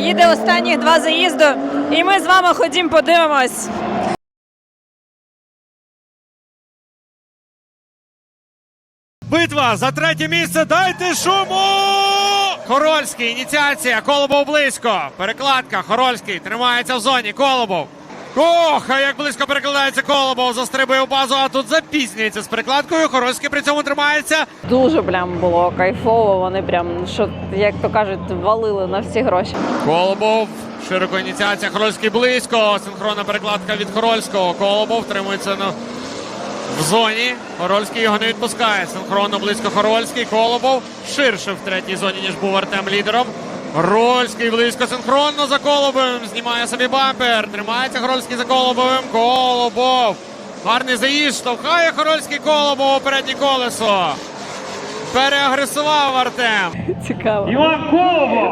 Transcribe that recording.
їде останні два заїзду, і ми з вами ходім подивимось. Битва за третє місце. Дайте шуму! Хорольський, ініціація. Колобов близько. Перекладка. Хорольський тримається в зоні. Колобов. Ох, а як близько перекладається Колобов. Застрибує в базу, а тут запізнюється з перекладкою. Хорольський при цьому тримається. Дуже прям було кайфово. Вони прям, що як то кажуть, валили на всі гроші. Колобов. Широко ініціація. Хорольський близько. Синхронна перекладка від Хорольського. Колобов тримується на. В зоні Хорольський його не відпускає. Синхронно близько Хорольський. Колобов ширше в третій зоні, ніж був Артем лідером. Хорольський близько синхронно за Колобовим. Знімає собі бампер. Тримається Хорольський за Колобовим. Колобов. Гарний заїзд. Штовхає Хорольський Колобов у переднє колесо. Переагресував Артем. Цікаво. Іван Колобов.